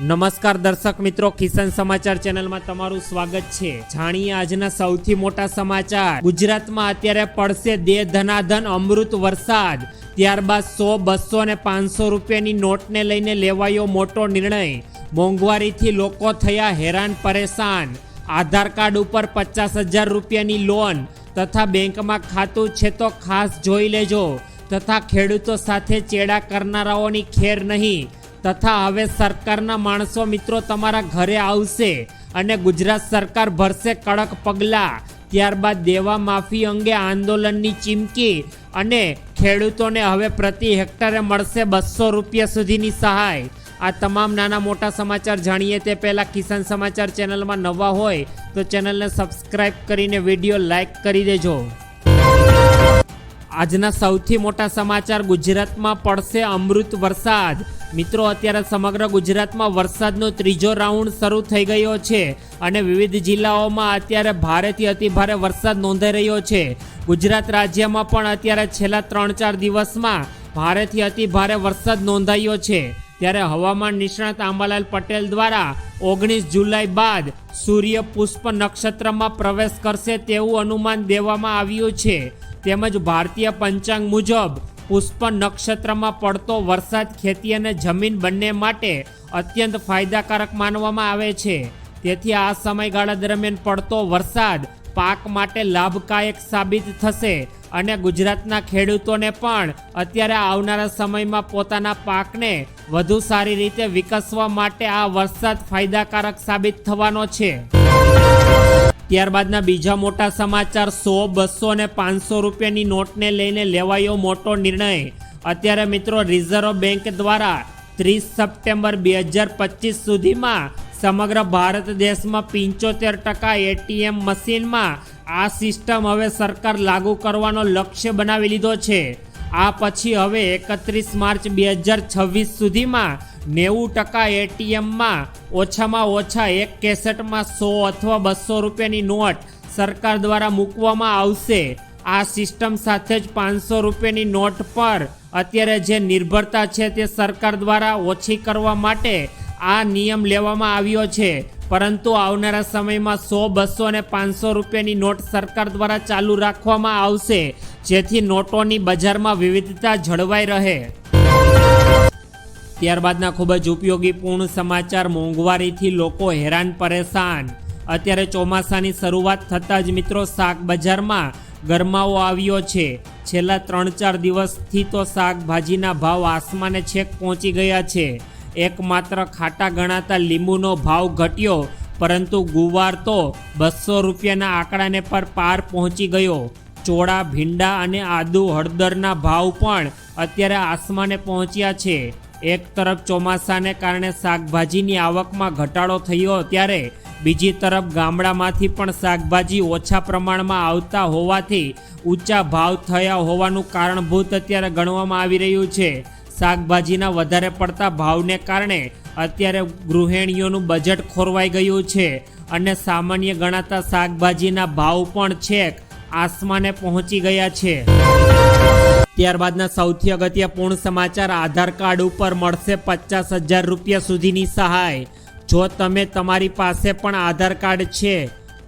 નમસ્કાર દર્શક મિત્રો કિસાન સમાચાર ચેનલમાં તમારું સ્વાગત છે. જાણીએ આજના સૌથી મોટા સમાચાર. ગુજરાતમાં અત્યારે પડશે દે ધનાધન અમૃત વરસાદ. ત્યારબાદ સો, બસો ને પાંચસો રૂપિયાની નોટને લઈને લેવાયો મોટો નિર્ણય. મોંઘવારીથી લોકો થયા હેરાન પરેશાન. આધાર કાર્ડ ઉપર પચાસ હજાર રૂપિયાની લોન. તથા બેંકમાં ખાતું છે તો ખાસ જોઈ લેજો. તથા ખેડૂતો સાથે ચેડા કરનારાઓની ખેર નહીં. તથા હવે સરકારના માણસો મિત્રો તમારા ઘરે આવશે અને ગુજરાત સરકાર ભરશે કડક પગલાં. ત્યારબાદ દેવા માફી અંગે આંદોલનની ચીમકી અને ખેડૂતોને હવે પ્રતિ હેક્ટરે મળશે બસો રૂપિયા સુધીની સહાય. આ તમામ નાના મોટા સમાચાર જાણીએ તે પહેલાં કિસાન સમાચાર ચેનલમાં નવા હોય તો ચેનલને સબસ્ક્રાઈબ કરીને વીડિયો લાઈક કરી દેજો. આજના સૌથી મોટા સમાચાર ગુજરાતમાં પડશે અમૃત વરસાદ. મિત્રો, અત્યારે સમગ્ર ગુજરાતમાં વરસાદનો ત્રીજો રાઉન્ડ શરૂ થઈ ગયો છે અને વિવિધ જિલ્લાઓમાં અત્યારે ભારેથી અતિભારે વરસાદ નોંધાઈ રહ્યો છે. ગુજરાત રાજ્યમાં પણ અત્યારે છેલ્લા ત્રણ ચાર દિવસમાં ભારેથી અતિભારે વરસાદ નોંધાયો છે. ત્યારે હવામાન નિષ્ણાત આંબાલાલ પટેલ દ્વારા ઓગણીસ જુલાઈ બાદ સૂર્ય પુષ્પ નક્ષત્રમાં પ્રવેશ કરશે તેવું અનુમાન દેવામાં આવ્યું છે. તેમજ ભારતીય પંચાંગ મુજબ પુષ્પ નક્ષત્રમાં પડતો વરસાદ, ખેતી અને જમીન બંને માટે અત્યંત ફાયદાકારક માનવામાં આવે છે. તેથી આ સમયગાળા દરમિયાન પડતો વરસાદ પાક માટે લાભકાયક સાબિત થશે અને ગુજરાતના ખેડૂતોને પણ અત્યારે આવનારા સમયમાં પોતાના પાકને વધુ સારી રીતે વિકસવા માટે આ વરસાદ ફાયદાકારક સાબિત થવાનો છે. ત્યારબાદના બીજા મોટા સમાચાર, સો, બસો અને પાંચસો રૂપિયાની નોટને લઈને લેવાયો મોટો નિર્ણય. અત્યારે મિત્રો રિઝર્વ બેંક દ્વારા ત્રીસ સપ્ટેમ્બર બે હજાર પચીસ સુધીમાં સમગ્ર ભારત દેશમાં પંચોતેર ટકા એટીએમ મશીનમાં આ સિસ્ટમ હવે સરકાર લાગુ કરવાનો લક્ષ્ય બનાવી લીધો છે. આ પછી હવે એકત્રીસ માર્ચ બે હજાર છવ્વીસ સુધીમાં નેવું ટકા એટીએમમાં ઓછામાં ઓછા એક કેસેટમાં સો અથવા બસો રૂપિયાની નોટ સરકાર દ્વારા મૂકવામાં આવશે. આ સિસ્ટમ સાથે જ પાંચસો રૂપિયાની નોટ પર અત્યારે જે નિર્ભરતા છે તે સરકાર દ્વારા ઓછી કરવા માટે આ નિયમ લેવામાં આવ્યો છે. પરંતુ આવનારા સમયમાં સો, બસો અને પાંચસો રૂપિયાની નોટ સરકાર દ્વારા ચાલુ રાખવામાં આવશે, જેથી નોટોની બજારમાં વિવિધતા જળવાઈ રહે. ત્યારબાદના ખૂબ જ ઉપયોગી પૂર્ણ સમાચાર મોંઘવારીથી લોકો હેરાન પરેશાન. અત્યારે ચોમાસાની શરૂઆત થતાં જ મિત્રો શાક બજારમાં ગરમાવો આવ્યો છે. છેલ્લા ત્રણ ચાર દિવસથી તો શાકભાજીના ભાવ આસમાને છેક પહોંચી ગયા છે. એકમાત્ર ખાટા ગણાતા લીંબુનો ભાવ ઘટ્યો, પરંતુ ગુવાર તો બસો રૂપિયાના આંકડાને પર પાર પહોંચી ગયો. ચોળા, ભીંડા અને આદુ હળદરના ભાવ પણ અત્યારે આસમાને પહોંચ્યા છે. એક તરફ ચોમાસાને કારણે શાકભાજીની આવકમાં ઘટાડો થયો ત્યારે બીજી તરફ ગામડામાંથી પણ શાકભાજી ઓછા પ્રમાણમાં આવતા હોવાથી ઊંચા ભાવ થયા હોવાનું કારણભૂત અત્યારે ગણવામાં આવી રહ્યું છે. શાકભાજીના વધારે પડતા ભાવને કારણે અત્યારે ગૃહિણીઓનું બજેટ ખોરવાઈ ગયું છે અને સામાન્ય ગણાતા શાકભાજીના ભાવ પણ છેક આસમાને પહોંચી ગયા છે. ત્યારબાદના સૌથી અગત્યપૂર્ણ સમાચાર, આધાર કાર્ડ ઉપર મળશે પચાસ હજાર રૂપિયા સુધીની સહાય. જો તમે તમારી પાસે પણ આધાર કાર્ડ છે,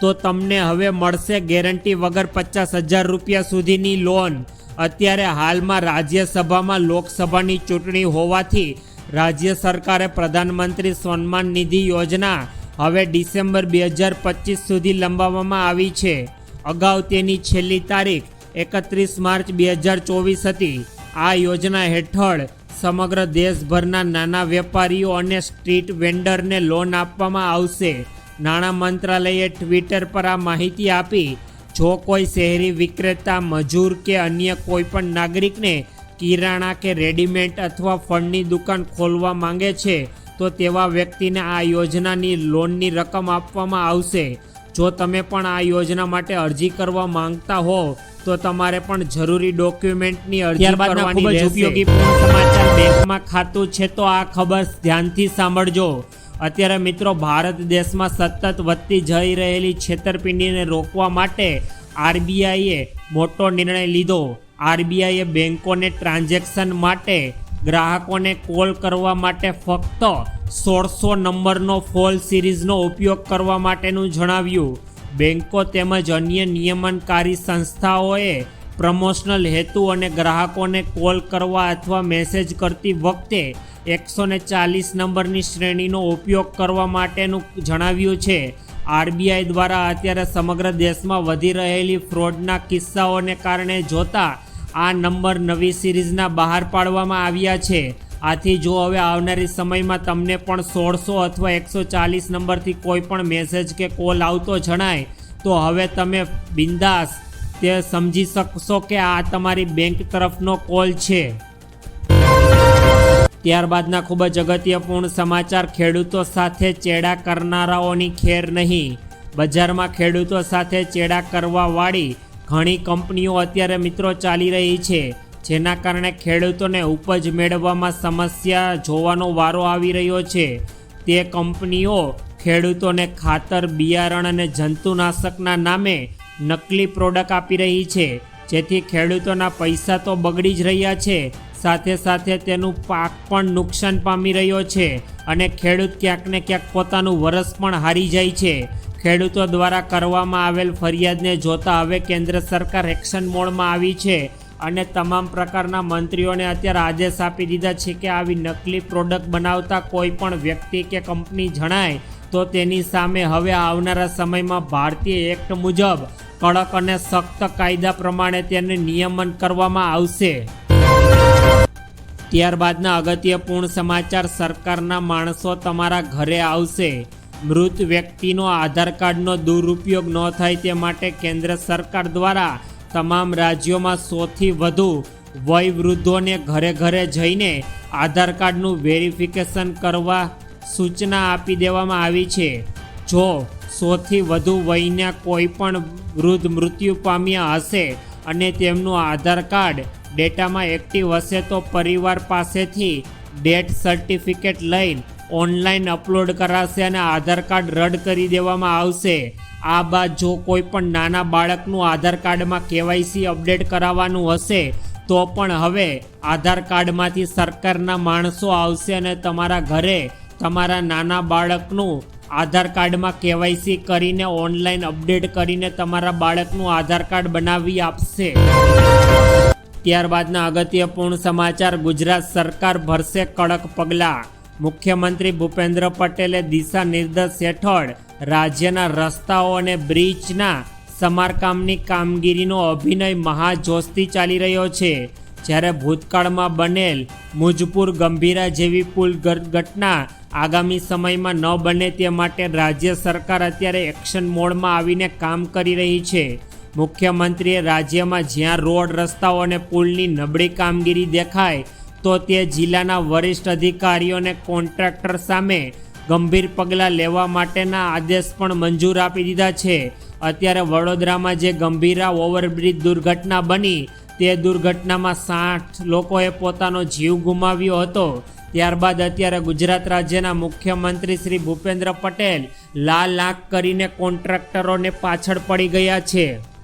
તો તમને હવે મળશે ગેરંટી વગર પચાસ હજાર રૂપિયા સુધીની લોન. અત્યારે હાલમાં રાજ્યસભામાં લોકસભાની ચૂંટણી હોવાથી રાજ્ય સરકારે પ્રધાનમંત્રી સન્માન નિધિ યોજના હવે ડિસેમ્બર બે હજાર પચીસ સુધી લંબાવવામાં આવી છે. અગાઉ તેની છેલ્લી તારીખ એકત્રીસ માર્ચ બે હજાર ચોવીસ હતી. આ યોજના હેઠળ સમગ્ર દેશભરના નાના વેપારીઓ અને સ્ટ્રીટ વેન્ડરને લોન આપવામાં આવશે. નાણાં મંત્રાલયે ટ્વિટર પર આ માહિતી આપી, જો કોઈ શહેરી વિક્રેતા, મજૂર કે અન્ય કોઈપણ નાગરિકને કિરાણા કે રેડીમેડ અથવા ફળની દુકાન ખોલવા માંગે છે, તો તેવા વ્યક્તિને આ યોજનાની લોનની રકમ આપવામાં આવશે. જો તમે પણ આ યોજના માટે અરજી કરવા માંગતા હો તો તમારે પણ જરૂરી ડોક્યુમેન્ટની અરજી કરવાની રહેશે. ઉપયોગી સમાચાર બેંકમાં ખાતું છે તો આ ખબર ધ્યાનથી સાંભળજો. અત્યારે મિત્રો ભારત દેશમાં સતત વધતી જઈ રહેલી છેતરપિંડીને રોકવા માટે આરબીઆઈએ મોટો નિર્ણય લીધો. આરબીઆઈએ બેંકોને ટ્રાન્ઝેક્શન માટે ગ્રાહકોને કોલ કરવા માટે ફક્ત સોળસો નંબરનો ફોલ સિરીઝનો ઉપયોગ કરવા માટેનું જણાવ્યું. બેન્કો તેમજ અન્ય નિયમનકારી સંસ્થાઓએ પ્રમોશનલ હેતુ અને ગ્રાહકોને કોલ કરવા અથવા મેસેજ કરતી વખતે એકસો ને ચાલીસ નંબરની શ્રેણીનો ઉપયોગ કરવા માટેનું જણાવ્યું છે. આરબીઆઈ દ્વારા અત્યારે સમગ્ર દેશમાં વધી રહેલી ફ્રોડના કિસ્સાઓને કારણે જોતા આ નંબર નવી સિરીઝના બહાર પાડવામાં આવ્યા છે. આથી જો હવે આવનારી સમયમાં તમને પણ સોળસો અથવા એકસો ચાલીસ નંબરથી કોઈ પણ મેસેજ કે કોલ આવતો જણાય, તો હવે તમે બિંદાસ તે સમજી શકશો કે આ તમારી બેંક તરફનો કોલ છે. ત્યારબાદના ખૂબ જ અગત્યપૂર્ણ સમાચાર, ખેડૂતો સાથે ચેડા કરનારાઓની ખેર નહીં. બજારમાં ખેડૂતો સાથે ચેડા કરવાવાળી ઘણી કંપનીઓ અત્યારે મિત્રો ચાલી રહી છે. જેના કારણે ખેડૂતોને ઉપજ મેળવવામાં સમસ્યા જોવાનો વારો આવી રહ્યો છે. તે કંપનીઓ ખેડૂતોને ખાતર, બિયારણ અને જંતુનાશકના નામે નકલી પ્રોડક્ટ આપી રહી છે. જેથી ખેડૂતોના પૈસા તો બગડી જ રહ્યા છે. સાથે સાથે તેનું પાક પણ નુકસાન પામી રહ્યો છે અને ખેડૂત ક્યાંક ને ક્યાંક પોતાનું વરસ પણ હારી જાય છે. ખેડૂતો દ્વારા કરવામાં આવેલ ફરિયાદને જોતા હવે કેન્દ્ર સરકાર એક્શન મોડમાં આવી છે. અને તમામ પ્રકારના મંત્રીઓને અત્યારે આદેશ આપી દીધા છે કે આવી નકલી પ્રોડક્ટ બનાવતા કોઈ પણ વ્યક્તિ કે કંપની જણાય તો તેની સામે હવે આવનારા સમયમાં ભારતીય એક્ટ મુજબ કડક અને સખ્ત કાયદા પ્રમાણે તેને નિયમન કરવામાં આવશે. ત્યારબાદના અગત્યપૂર્ણ સમાચાર, સરકારના માણસો તમારા ઘરે આવશે. મૃત વ્યક્તિનો આધાર કાર્ડનો દુરુપયોગ ન થાય તે માટે કેન્દ્ર સરકાર દ્વારા તમામ રાજ્યોમાં સોથી વધુ વયવૃદ્ધોને ઘરે ઘરે જઈને આધાર કાર્ડનું વેરિફિકેશન કરવા સૂચના આપી દેવામાં આવી છે. જો સોથી વધુ વયના કોઈ પણ વૃદ્ધ મૃત્યુ પામ્યા હશે અને તેમનું આધાર કાર્ડ ડેટામાં એક્ટિવ હશે તો પરિવાર પાસેથી ડેથ સર્ટિફિકેટ લઈને ઓનલાઈન અપલોડ કરાશે અને આધાર કાર્ડ રદ કરી દેવામાં આવશે. આ બાદ જો કોઈ પણ નાના બાળકનું આધાર કાર્ડમાં કેવાયસી અપડેટ કરાવવાનું હશે, તો પણ હવે આધાર કાર્ડમાંથી સરકારના માણસો આવશે અને તમારા ઘરે તમારા નાના બાળકનું આધાર કાર્ડમાં કેવાયસી કરીને ઓનલાઈન અપડેટ કરીને તમારા બાળકનું આધાર કાર્ડ બનાવી આપશે. ત્યારબાદના અગત્યપૂર્ણ સમાચાર. ગુજરાત સરકાર ભરશે કડક પગલાં. મુખ્યમંત્રી ભૂપેન્દ્ર પટેલે દિશા નિર્દેશ હેઠળ રાજ્યના રસ્તાઓ અને બ્રિજના સમારકામની કામગીરીનો અભિનય મહાજોશથી ચાલી રહ્યો છે. જ્યારે ભૂતકાળમાં બનેલ મુજપુર ગંભીરા જેવી પુલ ઘટના આગામી સમયમાં ન બને તે માટે રાજ્ય સરકાર અત્યારે એક્શન મોડમાં આવીને કામ કરી રહી છે. મુખ્યમંત્રીએ રાજ્યમાં જ્યાં રોડ રસ્તાઓ અને પુલની નબળી કામગીરી દેખાય તો તે જિલ્લાના વરિષ્ઠ અધિકારીઓને કોન્ટ્રાક્ટર સામે ગંભીર પગલાં લેવા માટેના આદેશ પણ મંજૂર આપી દીધા છે. અત્યારે વડોદરામાં જે ગંભીરા ઓવરબ્રિજ દુર્ઘટના બની, તે દુર્ઘટનામાં સાઠ લોકોએ પોતાનો જીવ ગુમાવ્યો હતો. ત્યારબાદ અત્યારે ગુજરાત રાજ્યના મુખ્યમંત્રી શ્રી ભૂપેન્દ્ર પટેલ લાલ આંખ કરીને કોન્ટ્રાક્ટરોને પાછળ પડી ગયા છે.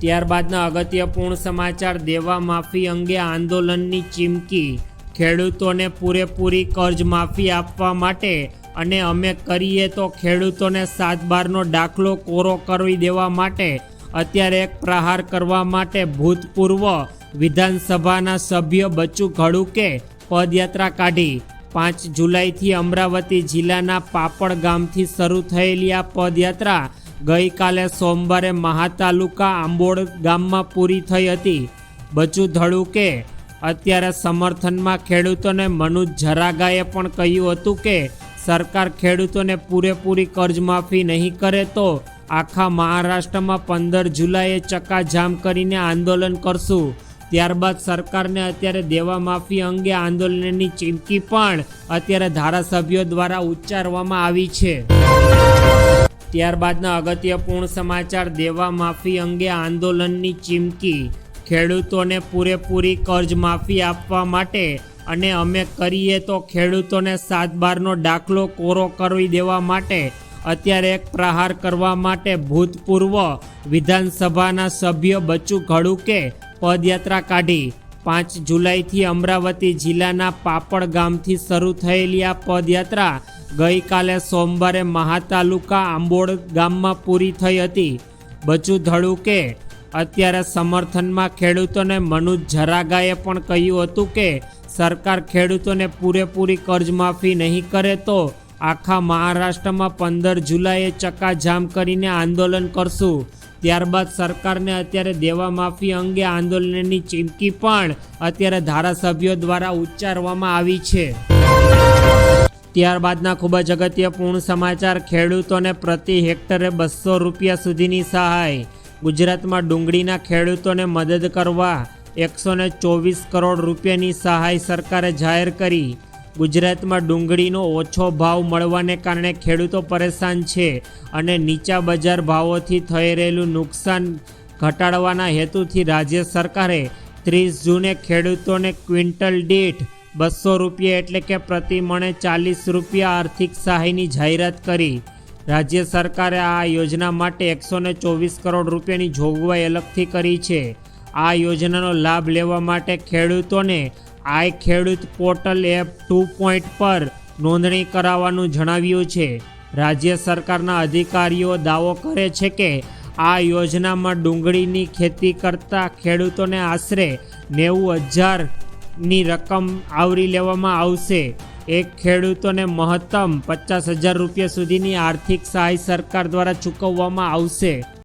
ત્યારબાદના અગત્યપૂર્ણ સમાચાર દેવા માફી અંગે આંદોલનની ચીમકી. ખેડૂતોને પૂરેપૂરી કર્જ માફી આપવા માટે અને અમે કરીએ તો ખેડૂતોને સાત બારનો દાખલો કોરો કરી દેવા માટે અત્યારે એક પ્રહાર કરવા માટે ભૂતપૂર્વ વિધાનસભાના સભ્ય બચ્ચુ ઘડુકે પદયાત્રા કાઢી. પાંચ જુલાઈથી અમરાવતી જિલ્લાના પાપડ ગામથી શરૂ થયેલી આ પદયાત્રા ગઈકાલે સોમવારે મહા તાલુકા આંબોડ ગામમાં પૂરી થઈ હતી. બચુ ધડુકે અત્યારે સમર્થનમાં ખેડૂતોને મનુજ જરાગાએ પણ કહ્યું હતું કે, સરકાર ખેડૂતોને પૂરેપૂરી કર્જમાફી નહીં કરે તો આખા મહારાષ્ટ્રમાં પંદર જુલાઈએ ચક્કાજામ કરીને આંદોલન કરશું. ત્યારબાદ સરકારને અત્યારે દેવા માફી અંગે આંદોલનની ચીમકી પણ અત્યારે ધારાસભ્યો દ્વારા ઉચ્ચારવામાં આવી છે. ત્યારબાદના અગત્યપૂર્ણ સમાચાર દેવા માફી અંગે આંદોલનની ચીમકી. ખેડૂતોને પૂરેપૂરી કર્જ માફી આપવા માટે અને અમે કરીએ તો ખેડૂતોને સાત બારનો દાખલો કોરો કરી દેવા માટે અત્યારે એક પ્રહાર કરવા માટે ભૂતપૂર્વ વિધાનસભાના સભ્ય બચુ ઘડુકે પદયાત્રા કાઢી. પાંચ જુલાઈથી અમરાવતી જિલ્લાના પાપડ ગામથી શરૂ થયેલી આ પદયાત્રા ગઈકાલે સોમવારે મહાતાલુકા આંબોડ ગામમાં પૂરી થઈ હતી. બચુ ધડુકે અત્યારે સમર્થનમાં ખેડૂતોને મનુજ જરાગાએ પણ કહ્યું હતું કે, સરકાર ખેડૂતોને પૂરેપૂરી કર્જમાફી નહીં કરે તો આખા મહારાષ્ટ્રમાં પંદર જુલાઈએ ચક્કાજામ કરીને આંદોલન કરશું. ત્યારબાદ સરકારને અત્યારે દેવા માફી અંગે આંદોલનની ચીમકી પણ અત્યારે ધારાસભ્યો દ્વારા ઉચ્ચારવામાં આવી છે. ત્યારબાદના ખૂબ જ અગત્યપૂર્ણ સમાચાર, ખેડૂતોને પ્રતિ હેક્ટરે બસો રૂપિયા સુધીની સહાય. ગુજરાતમાં ડુંગળીના ખેડૂતોને મદદ કરવા એકસો ને ચોવીસ કરોડ રૂપિયાની સહાય સરકારે જાહેર કરી. ગુજરાતમાં ડુંગળીનો ઓછો ભાવ મળવાને કારણે ખેડૂતો પરેશાન છે અને નીચા બજાર ભાવોથી થઈ રહેલું નુકસાન ઘટાડવાના હેતુથી રાજ્ય સરકારે ત્રીસ જૂને ખેડૂતોને ક્વિન્ટલ દીઠ બસો રૂપિયા એટલે કે પ્રતિ મણે ચાલીસ રૂપિયા આર્થિક સહાયની જાહેરાત કરી. રાજ્ય સરકારે આ યોજના માટે એકસો ચોવીસ કરોડ રૂપિયાની જોગવાઈ અલગથી કરી છે. આ યોજનાનો લાભ લેવા માટે ખેડૂતોને આઈ ખેડૂત પોર્ટલ એપ ટુ પોઈન્ટ પર નોંધણી કરાવવાનું જણાવ્યું છે. રાજ્ય સરકારના અધિકારીઓ દાવો કરે છે કે આ યોજનામાં ડુંગળીની ખેતી કરતા ખેડૂતોને આશરે નેવું હજારની રકમ આવરી લેવામાં આવશે. એક ખેડૂતોને મહત્તમ પચાસ હજાર રૂપિયા સુધીની આર્થિક સહાય સરકાર દ્વારા ચૂકવવામાં આવશે.